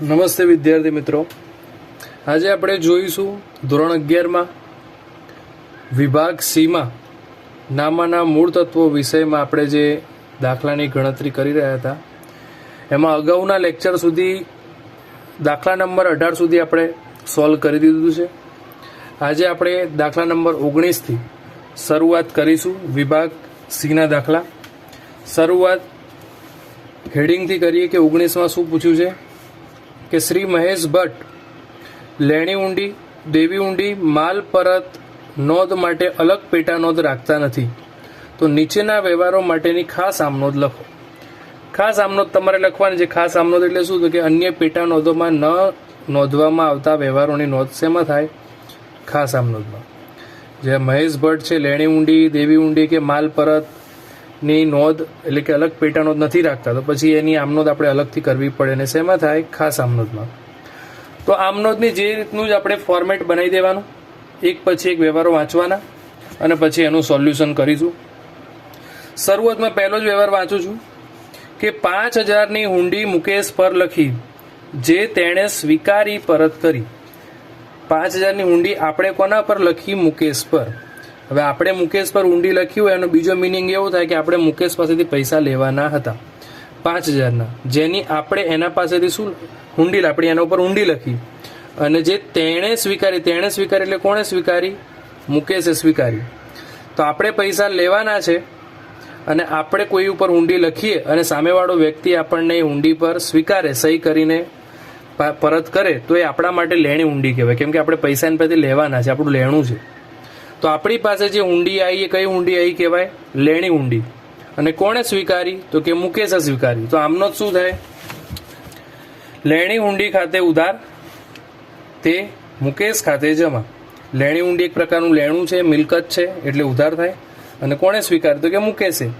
નમસ્તે વિદ્યાર્થી મિત્રો. આજે આપણે જોઈશું ધોરણ અગિયારમાં વિભાગ સીમાં નામાના મૂળ તત્વો વિષયમાં આપણે જે દાખલાની ગણતરી કરી રહ્યા હતા. એમાં અગાઉના લેક્ચર સુધી દાખલા નંબર અઢાર સુધી આપણે સોલ્વ કરી દીધું છે. આજે આપણે દાખલા નંબર ઓગણીસથી શરૂઆત કરીશું વિભાગ સીના દાખલા. શરૂઆત હેડિંગથી કરીએ કે ઓગણીસમાં શું પૂછ્યું છે? કે શ્રી મહેશ ભટ્ટ, લેણી ઊંડી, દેવી ઊંડી, માલ પરત, નોંધ માટે અલગ પેટા નોંધ રાખતા નથી. તો નીચેના વ્યવહારો માટેની ખાસ આમનોંધ લખો. ખાસ આમનોંધ તમારે લખવાની છે. ખાસ આમનોંધ એટલે શું? તો કે અન્ય પેટા નોંધોમાં ન નોંધવામાં આવતા વ્યવહારોની નોંધ શેમાં થાય? ખાસ આમનોંધમાં જે મહેશ ભટ્ટ છે, લેણી ઊંડી, દેવી ઊંડી કે માલ પરત ની નોંધ એટલે કે અલગ પેટા નોંધ નથી રાખતા, તો પછી એની આમનોંધ આપણે અલગથી કરવી પડે અને શેમાં થાય? ખાસ આમનોંધમાં. તો આમનોંધની જે રીતનું જ આપણે ફોર્મેટ બનાવી દેવાનું. એક પછી એક વ્યવહારો વાંચવાના અને પછી એનું સોલ્યુશન કરીશું. શરૂઆતમાં પહેલો જ વ્યવહાર વાંચું છું કે પાંચ હજારની હુંડી મુકેશ પર લખી, જે તેણે સ્વીકારી પરત કરી. પાંચ હજારની હુંડી આપણે કોના પર લખી મુકેશ પર? હવે આપણે મુકેશ પર ઊંડી લખી હોય એનો બીજો મિનિંગ એવો થાય કે આપણે મુકેશ પાસેથી પૈસા લેવાના હતા. પાંચ હજારના. જેની આપણે એના પાસેથી શું ઊંડી આપણી એના ઉપર ઊંડી લખી. અને જે તેણે સ્વીકારી તેણે સ્વીકારી એટલે કોણે સ્વીકારી? મુકેશે સ્વીકારી. તો આપણે પૈસા લેવાના છે અને આપણે કોઈ ઉપર ઊંડી લખીએ અને સામેવાળો વ્યક્તિ આપણને એ ઊંડી પર સ્વીકારે, સહી કરીને પરત કરે, તો એ આપણા માટે લેણી ઊંડી કહેવાય. કેમ કે આપણે પૈસા એની પાસેથી લેવાના છે, આપણું લેણું છે. તો આપણી પાસે જે ઊંડી આવી એ કઈ ઊંડી આવી કહેવાય? લેણી ઊંડી. અને કોણે સ્વીકારી? તો કે મુકેશે સ્વીકારી. તો આમનો જ શું થાય? લેણી ઊંડી ખાતે ઉધાર, તે મુકેશ ખાતે જમા. લેણી ઊંડી એક પ્રકારનું લેણું છે, મિલકત છે, એટલે ઉધાર થાય. અને કોણે સ્વીકારી? તો કે મુકેશે.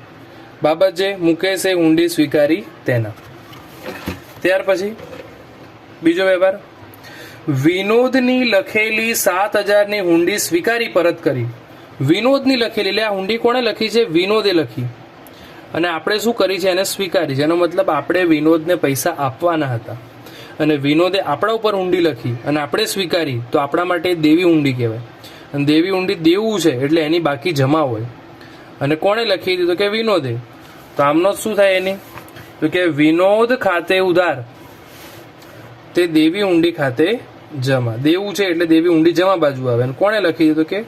બાબત જે, મુકેશે ઊંડી સ્વીકારી તેના. ત્યાર પછી, બીજો વ્યવહાર. વિનોદની લખેલી સાત હજારની હુંડી સ્વીકારી પરત કરી. વિનોદની લખેલી એટલે આ હુંડી કોણે લખી છે? વિનોદે લખી. અને આપણે શું કરી છે? એને સ્વીકારી છે. એનો મતલબ આપણે વિનોદને પૈસા આપવાના હતા. અને વિનોદે આપણા ઉપર ઊંડી લખી અને આપણે સ્વીકારી. તો આપણા માટે દેવી ઊંડી કહેવાય. અને દેવી ઊંડી દેવું છે એટલે એની બાકી જમા હોય. અને કોણે લખી દીધું? કે વિનોદે. તો આમનો શું થાય એની? તો કે વિનોદ ખાતે ઉધાર. તે દેવી ઊંડી ખાતે જમા. દેવું છે એટલે દેવી ઊંડી જમા બાજુ આવે. અને કોણે લખી દીધું કે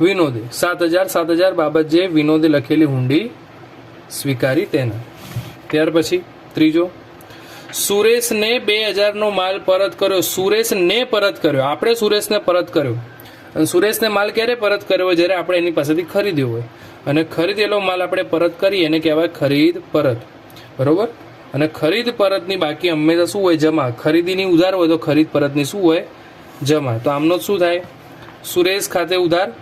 વિનોદે? સાત હજાર સાત હજાર બાબત જે વિનોદે લખેલી ઊંડી, સ્વીકારી તેના. ત્યાર પછી ત્રીજો. સુરેશને બે હજારનો માલ પરત કર્યો. સુરેશને પરત કર્યો. આપણે સુરેશને પરત કર્યો. અને સુરેશને માલ ક્યારે પરત કર્યો જ્યારે આપણે એની પાસેથી ખરીદ્યો હોય. અને ખરીદેલો માલ આપણે પરત કરીએ એને કહેવાય ખરીદ પરત. બરોબર? અને ખરીદ પરતની બાકી હંમેશા શું હોય જમા? ખરીદીની ઉધાર હોય તો ખરીદ પરતની શું હોય? જમા. તો આમનો શું થાય? સુરેશ ખાતે ઉધાર.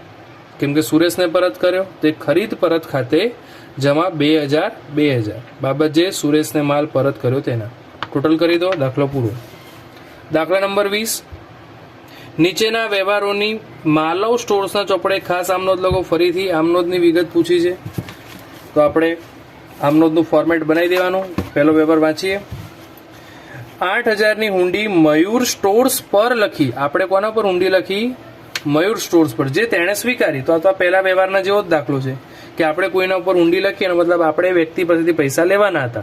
કેમ કે સુરેશને પરત કર્યો. તે ખરીદ પરત ખાતે જમા બે હજાર બે હજાર. બાબત જે, સુરેશને માલ પરત કર્યો તેના. ટોટલ કરી દો, દાખલો પૂરો. દાખલા નંબર વીસ. નીચેના વ્યવહારોની માલવ સ્ટોર્સના ચોપડે ખાસ આમનોદ લોકો ફરીથી આમનોદની વિગત પૂછી છે. તો આપણે આમનોંધનું ફોર્મેટ બનાવી દેવાનું. પહેલો પેપર વાંચીએ. આઠ હજારની હુંડી મયુર સ્ટોર્સ પર લખી. આપણે કોના પર હુંડી લખી? મયુર સ્ટોર્સ પર. જે તેણે સ્વીકારી. તો અથવા પહેલા વ્યવહારના જેવો જ દાખલો છે. કે આપણે કોઈના ઉપર ઊંડી લખીએ એનો મતલબ આપણે વ્યક્તિ પાસેથી પૈસા લેવાના હતા.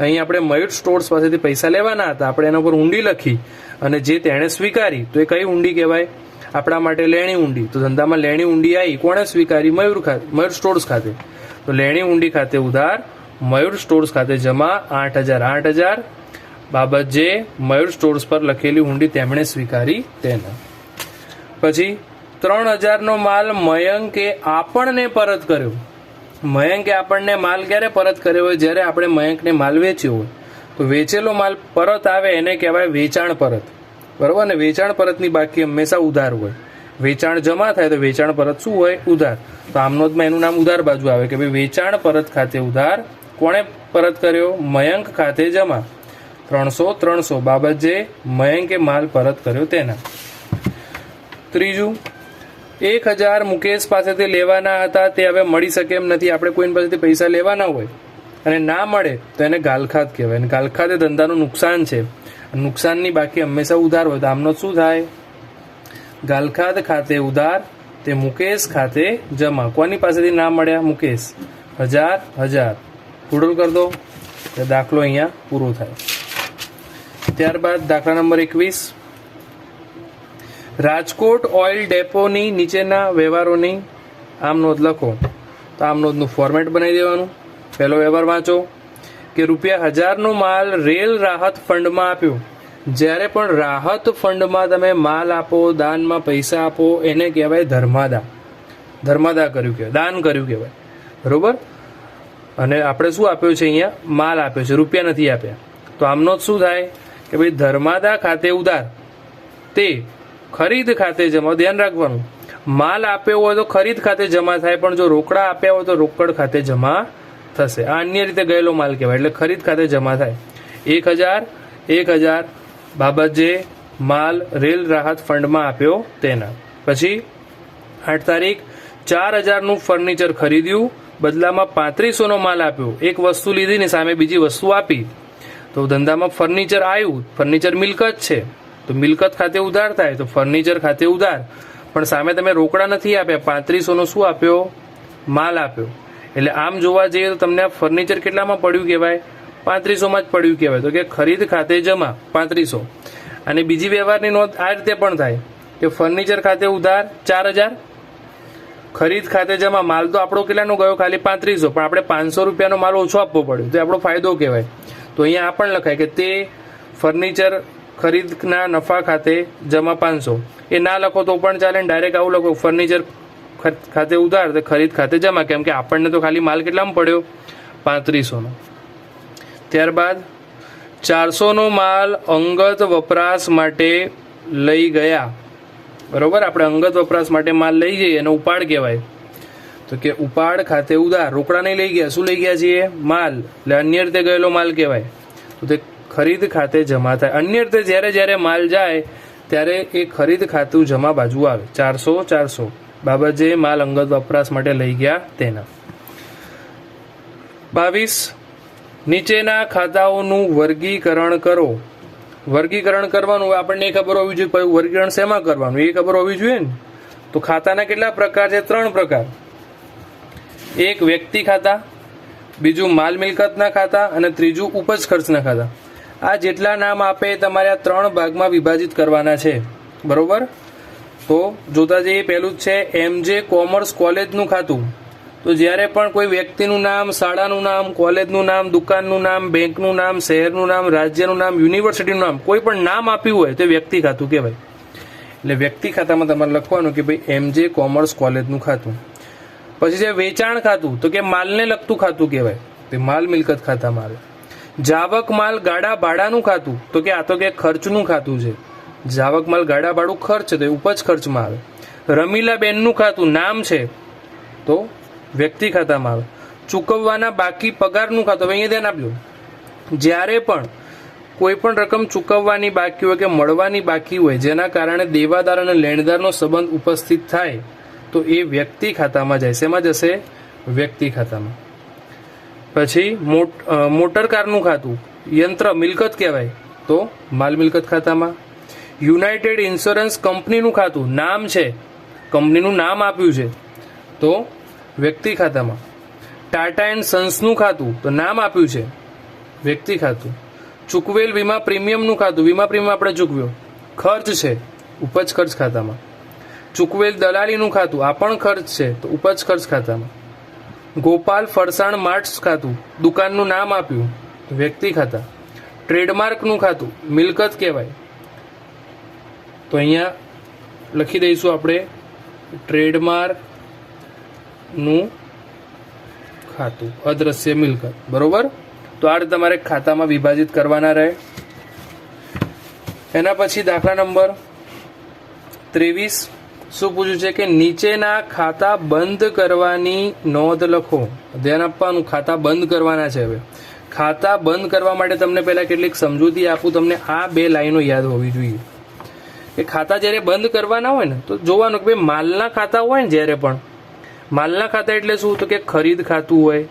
અહીં આપણે મયુર સ્ટોર્સ પાસેથી પૈસા લેવાના હતા. આપણે એના ઉપર ઊંડી લખી. અને જે તેણે સ્વીકારી, તો એ કઈ ઊંડી કહેવાય? આપણા માટે લેણી ઊંડી તો ધંધામાં લેણી ઊંડી આવી. કોણે સ્વીકારી? મયુર ખાતે મયુર સ્ટોર્સ ખાતે. તો લેણી ઊંડી ખાતે ઉધાર, મયુર સ્ટોર્સ ખાતે જમા, આઠ હજાર આઠ હજાર. બાબત જે, મયુર સ્ટોર્સ પર લખેલી ઊંડી તેમણે સ્વીકારી તેના. પછી, ત્રણ હજારનો માલ મયંકે આપણને પરત કર્યો. મયંકે આપણને માલ ક્યારે પરત કર્યો હોય? જ્યારે આપણે મયંકને માલ વેચ્યો હોય. તો વેચેલો માલ પરત આવે, એને કહેવાય વેચાણ પરત. બરોબર? ને વેચાણ પરતની બાકી હંમેશા ઉધાર હોય. વેચાણ જમા થાય તો વેચાણ પરત શું હોય? ઉધાર. તો આમનોદમાં એનું નામ ઉધાર બાજુ આવે કે ભાઈ વેચાણ પરત ખાતે ઉધાર કોણે પરત કર્યો? મયંક ખાતે જમા. ત્રણસો ત્રણસો બાબત જે મયંકે માલ પરત કર્યો તેના. ત્રીજું, એક હજાર મુકેશ પાસેથી લેવાના હતા, તે હવે મળી શકે એમ નથી. આપણે કોઈની પાસેથી પૈસા લેવાના હોય અને ના મળે તો એને ગાલખાત કહેવાય. અને ગાલખાત એ ધંધાનું નુકસાન છે. નુકસાનની બાકી હંમેશા ઉધાર હોય તો આમનો શું થાય? ગાલખાદ ખાતે ઉધાર તે મુકેશ ખાતે જમા. કોની પાસેથી નામ મળ્યા? મુકેશ. હજાર હજાર. ટોટલ કર દો. તો દાખલો અહીંયા પૂરો થાય. ત્યારબાદ દાખલા નંબર એકવીસ. રાજકોટ ઓઇલ ડેપોની નીચેના વ્યવહારોની આમ નોંધ લખો. તો આમ નોંધનું ફોર્મેટ બનાવી દેવાનું. પહેલો વ્યવહાર વાંચો કે રૂપિયા હજારનો માલ રેલ રાહત ફંડમાં આપ્યો. જ્યારે પણ રાહત ફંડમાં તમે માલ આપો, દાનમાં પૈસા આપો, એને કહેવાય ધર્માદા. ધર્માદા કર્યું કહેવાય, દાન કર્યું કહેવાય. બરોબર? અને આપણે શું આપ્યું છે અહીંયા? માલ આપ્યો છે, રૂપિયા નથી આપ્યા. તો આમનો શું થાય? કે ભાઈ ધર્માદા ખાતે ઉધાર. તે ખરીદ ખાતે જમા, ધ્યાન રાખવાનું. માલ આપ્યો હોય તો ખરીદ ખાતે જમા થાય, પણ જો રોકડા આપ્યા હોય તો રોકડ ખાતે જમા થશે. આ અન્ય રીતે ગયેલો માલ કહેવાય, એટલે ખરીદ ખાતે જમા થાય. એક હજાર એક હજાર બાબત જે માલ રેલ રાહત ફંડમાં આપ્યો તેના. પછી આઠ તારીખ ચાર હજારનું ફર્નિચર ખરીદ્યું. બદલામાં પાંત્રીસોનો માલ આપ્યો. એક વસ્તુ લીધી ને સામે બીજી વસ્તુ આપી. તો ધંધામાં ફર્નિચર આવ્યું. ફર્નિચર મિલકત છે. તો મિલકત ખાતે ઉધાર થાય. તો ફર્નિચર ખાતે ઉધાર. પણ સામે તમે રોકડા નથી આપ્યા. પાંત્રીસોનો શું આપ્યો? માલ આપ્યો. એટલે આમ જોવા જઈએ તો તમને આ ફર્નિચર કેટલામાં પડ્યું કહેવાય? પાંત્રીસોમાં જ પડ્યું કહેવાય. તો કે ખરીદ ખાતે જમા, પાંત્રીસો. અને બીજી વ્યવહારની નોંધ આ રીતે પણ થાય. કે ફર્નિચર ખાતે ઉધાર ચાર હજાર. ખરીદ ખાતે જમા માલ તો આપણો કેટલાનો ગયો? ખાલી પાંત્રીસો. પણ આપણે પાંચસો રૂપિયાનો માલ ઓછો આપવો પડ્યો. તો આપણો ફાયદો કહેવાય. તો અહીંયા આ પણ લખાય કે તે ફર્નિચર ખરીદના નફા ખાતે જમા પાંચસો. એ ના લખો તો પણ ચાલે ડાયરેક્ટ આવું લખો. ફર્નિચર ખાતે ઉધાર, તો ખરીદ ખાતે જમા. કેમ કે આપણને તો ખાલી માલ કેટલામાં પડ્યો? પાંત્રીસોનો. ત્યારબાદ ચારસોનો માલ અંગત વપરાશ માટે લઈ ગયા. બરોબર? આપણે અંગત વપરાશ માટે માલ લઈ જઈએ, એને ઉપાડ કહેવાય. તો કે ઉપાડ ખાતે ઉધાર રોકડા નહીં લઈ ગયા, શું લઈ ગયા છીએ? માલ. એટલે અન્ય રીતે ગયેલો માલ કહેવાય. તો તે ખરીદ ખાતે જમા થાય. અન્ય રીતે જ્યારે જ્યારે માલ જાય, ત્યારે એ ખરીદ ખાતું જમા બાજુ આવે. ચારસો ચારસો. બાબત જે માલ અંગત વપરાશ માટે લઈ ગયા તેના. બાવીસ નીચેના ખાતાઓનું વર્ગીકરણ કરો. વર્ગીકરણ કરવાનું આપણને એ ખબર હોવી જોઈએ કે વર્ગીકરણ શેમાં કરવાનું? એ ખબર હોવી જોઈએ ને? તો ખાતાના કેટલા પ્રકાર છે? ત્રણ પ્રકાર. એક વ્યક્તિ ખાતા, બીજું માલ મિલકતના ખાતા અને ત્રીજું ઉપજ ખર્ચના ખાતા. આ જેટલા નામ આપે તમારે આ ત્રણ ભાગમાં વિભાજિત કરવાના છે. બરોબર? તો જોતા જઈએ, પહેલું જ છે એમજે કોમર્સ કોલેજનું ખાતું. તો જ્યારે પણ કોઈ વ્યક્તિનું નામ, શાળાનું નામ, કોલેજનું નામ, દુકાનનું નામ, બેંકનું નામ, શહેરનું નામ, રાજ્યનું નામ, યુનિવર્સિટીનું નામ, કોઈ પણ નામ આપ્યું હોય તે વ્યક્તિ ખાતું કહેવાય. એટલે વ્યક્તિ ખાતામાં તમારે લખવાનું કે ભાઈ એમજે કોમર્સ કોલેજનું ખાતું. પછી છે વેચાણ ખાતું, તો કે માલને લગતું ખાતું કહેવાય. તે માલ મિલકત ખાતામાં આવે. જાવક માલ ગાડા ભાડાનું ખાતું, તો કે આ તો કે ખર્ચનું ખાતું છે. જાવક માલ ગાડા ભાડું ખર્ચ, તો એ ઉપજ ખર્ચમાં આવે. રમીલા બેનનું ખાતું નામ છે, તો વ્યક્તિ ખાતામાં આવે. ચૂકવવાના બાકી પગારનું ખાતું. હવે અહીંયા ધ્યાન આપજો. જ્યારે પણ કોઈ પણ રકમ ચૂકવવાની બાકી હોય કે મળવાની બાકી હોય, જેના કારણે દેવાદાર અને લેણદારનો સંબંધ ઉપસ્થિત થાય, તો એ વ્યક્તિ ખાતામાં જાય. શેમાં જશે? વ્યક્તિ ખાતામાં પછી મોટ મોટર કારનું ખાતું. યંત્ર, મિલકત કહેવાય. તો માલ મિલકત ખાતામાં યુનાઇટેડ ઇન્સ્યોરન્સ કંપનીનું ખાતું. નામ છે. કંપનીનું નામ આપ્યું છે. તો વ્યક્તિ ખાતામાં. ટાટા એન્ડ સન્સનું ખાતું, તો નામ આપ્યું છે. વ્યક્તિ ખાતું. ચૂકવેલ વીમા પ્રીમિયમનું ખાતું, વીમા પ્રીમિયમ આપણે ચૂકવ્યો. ખર્ચ છે, ઉપજ ખર્ચ ખાતામાં. ચૂકવેલ દલાલીનું ખાતું, આ પણ ખર્ચ છે, તો ઉપજ ખર્ચ ખાતામાં. ગોપાલ ફરસાણ માર્ટ્સ ખાતું, દુકાનનું નામ આપ્યું વ્યક્તિ ખાતા. ટ્રેડમાર્કનું ખાતું, મિલકત કહેવાય. તો અહીંયા લખી દઈશું આપણે ટ્રેડમાર્કનું ખાતું, અદ્રશ્ય મિલકત. બરોબર? તો આ તમારે ખાતામાં વિભાજિત કરવાના રહે. એના પછી દાખલા નંબર ત્રેવીસ. શું પૂછ્યું છે કે નીચેના ખાતા બંધ કરવાની નોંધ લખો. ધ્યાન આપવાનું, ખાતા બંધ કરવાના છે હવે. ખાતા બંધ કરવા માટે તમને પહેલા કેટલીક સમજૂતી આપું, તમને આ બે લાઈનો યાદ હોવી જોઈએ. કે ખાતા જ્યારે બંધ કરવાના હોય ને, તો જોવાનું કે ભાઈ માલના ખાતા હોય ને જ્યારે પણ માલના ખાતા એટલે શું? તો કે ખરીદ ખાતું હોય,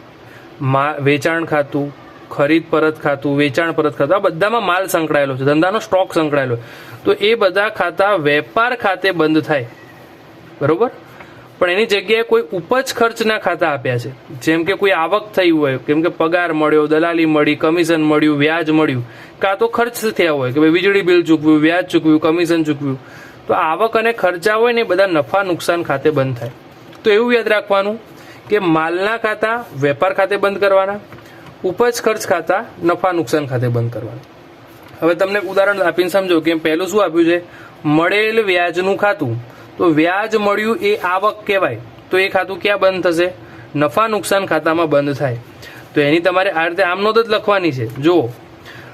મા, વેચાણ ખાતું, ખરીદ પરત ખાતું, વેચાણ પરત ખાતું, આ બધામાં માલ સંકળાયેલો છે. ધંધાનો સ્ટોક સંકળાયેલો તો એ બધા ખાતા વેપાર ખાતે બંધ થાય. બરોબર? પણ એની જગ્યાએ કોઈ ઉપજ ખર્ચના ખાતા આપ્યા છે. જેમ કે કોઈ આવક થઈ હોય, કેમ કે પગાર મળ્યો, દલાલી મળી, કમિશન મળ્યું, વ્યાજ મળ્યું, કાં તો ખર્ચ થયા હોય, કે ભાઈ વીજળી બિલ ચૂકવ્યું, વ્યાજ ચૂકવ્યું, કમિશન ચૂકવ્યું. તો આવક અને ખર્ચા હોય ને એ બધા નફા નુકસાન ખાતે બંધ થાય. તો એવું યાદ રાખવાનું કે માલના ખાતા વેપાર ખાતે બંધ કરવાના, ઉપજ ખર્ચ ખાતા નફા નુકસાન ખાતે બંધ કરવાના. હવે તમને ઉદાહરણ આપીને સમજો કે પહેલું શું આપ્યું છે? મળેલ વ્યાજનું ખાતું. તો વ્યાજ મળ્યું એ આવક કહેવાય. તો એ ખાતું ક્યાં બંધ થશે? નફા નુકસાન ખાતામાં બંધ થાય. તો એની તમારે આ રીતે આમનોંધ જ લખવાની છે. જુઓ.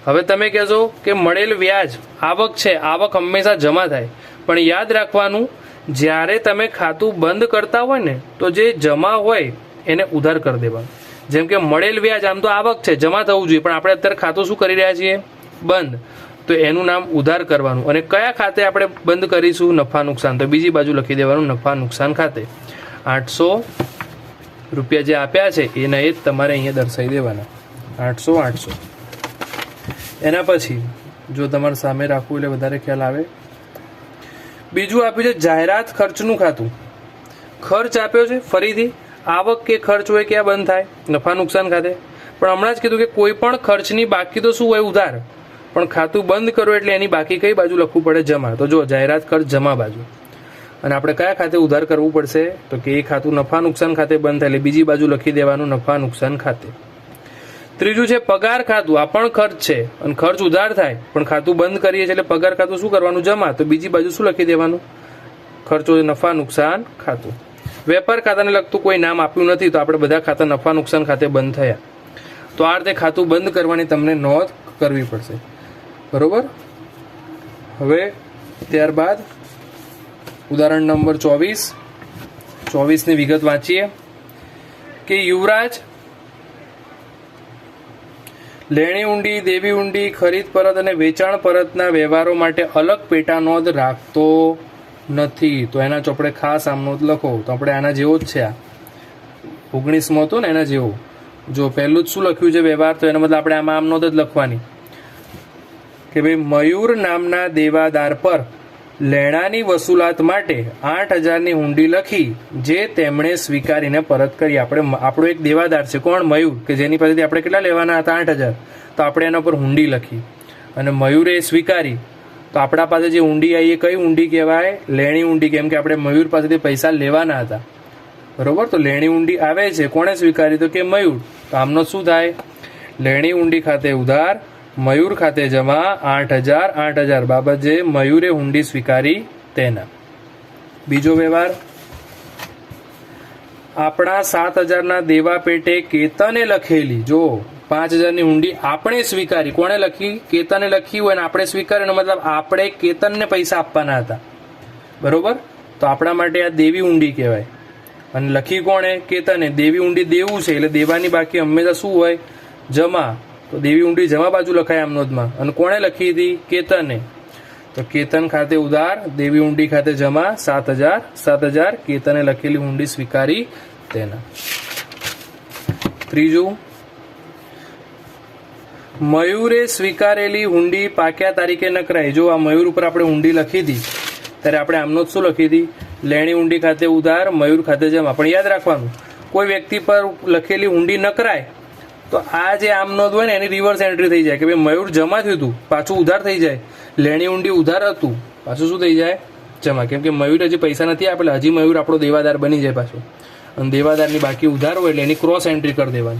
હવે તમે કહેશો કે મળેલ વ્યાજ આવક છે. આવક હંમેશા જમા થાય. પણ યાદ રાખવાનું જ્યારે તમે ખાતું બંધ કરતા હોય ને, તો જે જમા હોય એને ઉધાર કરી દેવાનું. જેમ કે મળેલ વ્યાજ, આમ તો આવક છે, જમા થવું જોઈએ, પણ આપણે અત્યારે ખાતું શું કરી રહ્યા છીએ? બંધ. તો એનું નામ ઉધાર કરવાનું. અને કયા ખાતે આપણે બંધ કરીશું? નફા નુકસાન. તો બીજી બાજુ લખી દેવાનું, નફા નુકસાન ખાતે. આઠસો રૂપિયા જે આપ્યા છે, એના એ જ તમારે અહીંયા દર્શાવી દેવાના. આઠસો આઠસો. એના પછી, જો તમારે સામે રાખવું એટલે વધારે ખ્યાલ આવે. બીજું આપ્યું છે જાહેરાત ખર્ચનું ખાતું. ખર્ચ આપ્યો છે ફરીથી. આવક કે ખર્ચ હોય ક્યાં બંધ થાય? નફા નુકસાન ખાતે. પણ હમણાં જ કીધું કે કોઈ પણ ખર્ચની બાકી તો શું હોય? ઉધાર. પણ ખાતું બંધ કરો એટલે એની બાકી કઈ બાજુ લખવું પડે? જમા. તો જો જાહેરાત ખર્ચ જમા બાજુ. અને આપણે કયા ખાતે ઉધાર કરવું પડશે? તો કે એ ખાતું નફા નુકસાન ખાતે બંધ થાય એટલે બીજી બાજુ લખી દેવાનું નફા નુકસાન ખાતે. ત્રીજું છે, પગાર ખાતું. આ પણ ખર્ચ છે. અને ખર્ચ ઉધાર થાય. પણ ખાતું બંધ કરીએ છીએ એટલે પગાર ખાતું શું કરવાનું? જમા. તો બીજી બાજુ શું લખી દેવાનું? ખર્ચો, નફા, નુકસાન, ખાતું. વેપાર ખાતાને લગતું કોઈ નામ આપ્યું નથી, તો આપણે બધા ખાતા નફા, નુકસાન ખાતે બંધ થયા. તો આ રીતે ખાતું બંધ કરવાની તમને નોંધ કરવી પડશે. બરોબર? હવે ત્યારબાદ ઉદાહરણ નંબર ચોવીસ. ચોવીસની વિગત વાંચીએ. કે યુવરાજ લેણી ઊંડી, દેવી ઊંડી, ખરીદ પરત અને વેચાણ પરતના વ્યવહારો માટે અલગ પેટા નોંધ રાખતો નથી. તો એના ચોપડે ખાસ આમ નોંધ લખો. તો આપણે આના જેવો જ છે આ. ઓગણીસમો હતો ને એના જેવો. જો પહેલું જ શું લખ્યું છે વ્યવહાર, તો એના બદલે આપણે આમાં આમ નોંધ જ લખવાની. કે ભાઈ મયુર નામના દેવાદાર પર લેણાની વસૂલાત માટે આઠ હજારની હુંડી લખી જે તેમણે સ્વીકારીને પરત કરી. આપણે આપણો એક દેવાદાર છે. કોણ? મયુર, કે જેની પાસેથી આપણે કેટલા લેવાના હતા? આઠ હજાર. તો આપણે એના પર હુંડી લખી. અને મયુરે સ્વીકારી. તો આપણા પાસે જે ઊંડી આવી એ કઈ ઊંડી કહેવાય? લેણી ઊંડી, કેમ કે આપણે મયુર પાસેથી પૈસા લેવાના હતા. બરોબર? તો લેણી ઊંડી આવે છે. કોણે સ્વીકારી? તો કે મયુર. તો આમનો શું થાય? લેણી ઊંડી ખાતે ઉધાર મયુર ખાતે જમા આઠ હજાર આઠ હજાર બાબત મયુરે હુંડી સ્વીકારી તેના. બીજો વ્યવહાર. આપણા સાત હજારના દેવા પેટે કેતને લખેલી, જો, પાંચ હજારની હુંડી આપણે સ્વીકારી. કોણે લખી? કેતને લખી હોય ને આપણે સ્વીકારી મતલબ આપણે કેતનને પૈસા આપવાના હતા. બરોબર? તો આપણા માટે આ દેવી ઊંડી કહેવાય. અને લખી કોણે? કેતને. દેવી ઊંડી દેવું છે, એટલે દેવાની બાકી હંમેશા શું હોય? જમા તો દેવી ઊંડી જમા બાજુ લખાય આમ અને કોણે લખી હતી? કેતને. તો કેતન ખાતે ઉધાર દેવી ઊંડી ખાતે જમા, સાત હજાર સાત હજાર, કેતને લખેલી ઊંડી સ્વીકારી તેના. ત્રીજું, મયુરે સ્વીકારેલી હુંડી પાક્યા તારીખે નકરાઈ. જો આ મયુર ઉપર આપણે ઊંડી લખી હતી, ત્યારે આપણે આમનો જ શું લખી હતી? લેણી ઊંડી ખાતે ઉધાર મયુર ખાતે જમા. પણ યાદ રાખવાનું, કોઈ વ્યક્તિ પર લખેલી ઊંડી નકરાય તો આ જે આમ નોંધ હોય ને, એની રિવર્સ એન્ટ્રી થઈ જાય. કે ભાઈ મયુર જમા થયું હતું પાછું ઉધાર થઈ જાય. લેણી ઊંડી ઉધાર હતું, પાછું શું થઈ જાય? જમા. કેમ કે મયુર હજી પૈસા નથી આપેલા હજી મયુર આપણો દેવાદાર બની જાય પાછું. અને દેવાદારની બાકી ઉધાર હોય એટલે એની ક્રોસ એન્ટ્રી કરી દેવાની.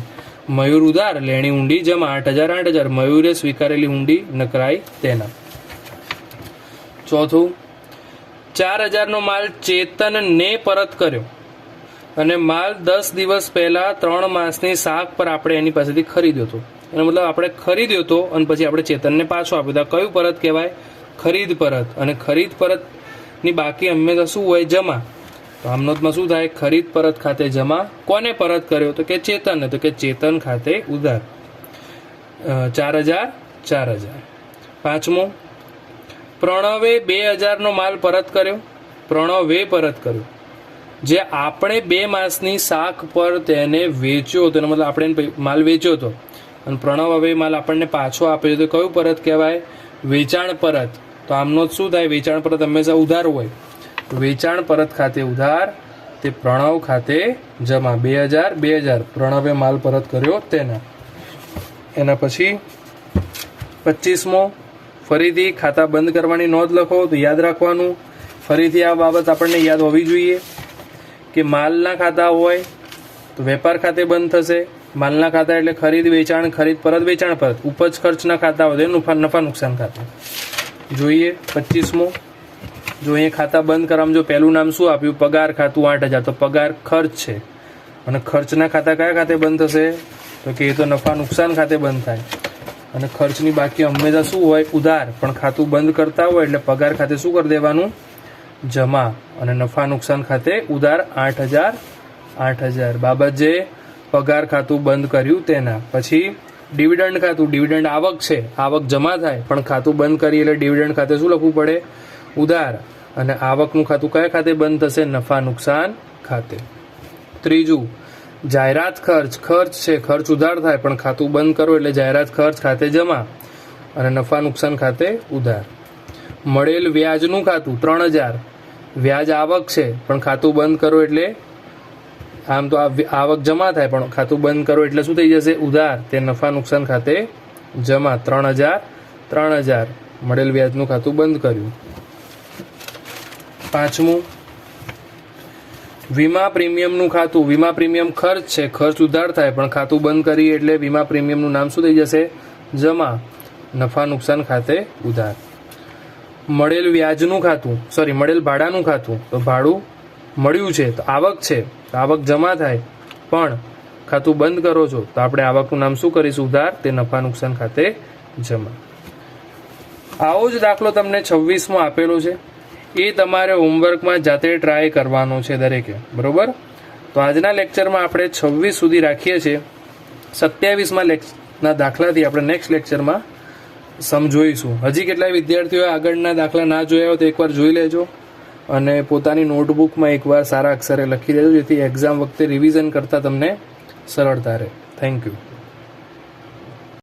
મયુર ઉધાર, લેણી ઊંડી, જમા. આઠ હજાર આઠ હજાર. મયુરે સ્વીકારેલી ઊંડી, નકરાઈ તેના. ચોથું, ચાર હજારનો માલ ચેતનને પરત કર્યો. અને માલ દસ દિવસ પહેલા ત્રણ માસની શાક પર આપણે એની પાસેથી ખરીદ્યો હતો. એનો મતલબ આપણે ખરીદ્યો હતો અને પછી આપણે ચેતનને પાછો આપ્યો હતો. કયું પરત કહેવાય? ખરીદ પરત. અને ખરીદ પરતની બાકી હંમેશા શું હોય? જમા. તો આમનોતમાં શું થાય? ખરીદ પરત ખાતે જમા. કોને પરત કર્યો? તો કે ચેતનને. તો કે ચેતન ખાતે ઉધાર. ચાર હજાર ચાર હજાર. પાંચમો. પ્રણવે બે હજારનો માલ પરત કર્યો. પ્રણવે પરત કર્યો. જે આપણે બે માસની શાક પર તેને વેચ્યો હતો મતલબ આપણે માલ વેચ્યો હતો. અને પ્રણવ હવે માલ આપણને પાછો આપ્યો તો કયું પરત કહેવાય? વેચાણ પરત. તો આમનો શું થાય? વેચાણ પરત હંમેશા ઉધાર હોય. વેચાણ પરત ખાતે ઉધાર, તે પ્રણવ ખાતે જમા. બે હજાર બે હજાર. પ્રણવે માલ પરત કર્યો તેના. એના પછી પચીસમો, ફરીથી ખાતા બંધ કરવાની નોંધ લખો, તો યાદ રાખવાનું. ફરીથી આ બાબત આપણને યાદ હોવી જોઈએ. કે માલના ખાતા હોય તો વેપાર ખાતે બંધ થશે. માલના ખાતા એટલે ખરીદ, વેચાણ, ખરીદ પરત, વેચાણ પરત. ઉપજ ખર્ચના ખાતા હોય તો નફા નુકસાન ખાતા જોઈએ પચીસમો. જો અહીંયા ખાતા બંધ કરવામાં જો પહેલું નામ શું આપ્યું? પગાર ખાતું આઠ હજાર. તો પગાર ખર્ચ છે. અને ખર્ચના ખાતા કયા ખાતે બંધ થશે? તો કે એ તો નફા નુકસાન ખાતે બંધ થાય. અને ખર્ચની બાકી હંમેશા શું હોય? ઉધાર. પણ ખાતું બંધ કરતા હોય એટલે પગાર ખાતે શું કરી દેવાનું? જમા અને નફા નુકસાન ખાતે ઉધાર આઠ હજાર આઠ હજાર. બાબત જે પગાર ખાતું બંધ કર્યું તેના. પછી ડિવિડન્ડ ખાતું, ડિવિડન્ડ આવક છે, આવક જમા થાય, પણ ખાતું બંધ કરી એટલે ડિવિડન્ડ ખાતે શું લખવું પડે? ઉધાર. અને આવકનું ખાતું કયા ખાતે બંધ થશે? નફા નુકસાન ખાતે. ત્રીજું, જાહેરાત ખર્ચ. ખર્ચ છે, ખર્ચ ઉધાર થાય, પણ ખાતું બંધ કરો એટલે જાહેરાત ખર્ચ ખાતે જમા અને નફા નુકસાન ખાતે ઉધાર. મળેલ વ્યાજનું ખાતું, ત્રણ હજાર. વ્યાજ આવક છે, પણ ખાતું બંધ કરો એટલે આમ તો આવક જમા થાય, પણ ખાતું બંધ કરો એટલે શું થઈ જશે? ઉધાર. તે નફા નુકસાન ખાતે જમા. ત્રણ હજાર ત્રણ હજાર. મળેલ વ્યાજનું ખાતું બંધ કર્યું. પાંચમું. વીમા પ્રીમિયમનું ખાતું. વીમા પ્રીમિયમ ખર્ચ છે. ખર્ચ ઉધાર થાય, પણ ખાતું બંધ કરી એટલે વીમા પ્રીમિયમનું નામ શું થઈ જશે? જમા. નફા નુકસાન ખાતે ઉધાર. મળેલ વ્યાજનું ખાતું સોરી મળેલ ભાડાનું ખાતું, તો ભાડું મળ્યું છે, તો આવક છે, તો આવક જમા થાય. પણ ખાતું બંધ કરો છો, તો આપણે આવકનું નામ શું કરીશું? ઉધાર, તે નફા નુકસાન ખાતે જમા. આવો જ દાખલો તમને છવ્વીસમાં આપેલો છે. એ તમારે હોમવર્કમાં જાતે ટ્રાય કરવાનો છે દરેકે, બરોબર? તો આજના લેક્ચરમાં આપણે છવ્વીસ સુધી રાખીએ છીએ. સત્યાવીસમાં લેક્ચરના દાખલાથી આપણે નેક્સ્ટ લેક્ચરમાં સમજોઈશું હજી કેટલાય વિદ્યાર્થીઓએ આગળના દાખલા ના જોયા હોય તો એકવાર જોઈ લેજો અને પોતાની નોટબુકમાં એકવાર સારા અક્ષરે લખી દેજો જેથી એક્ઝામ વખતે રિવિઝન કરતાં તમને સરળતા રહે. Thank you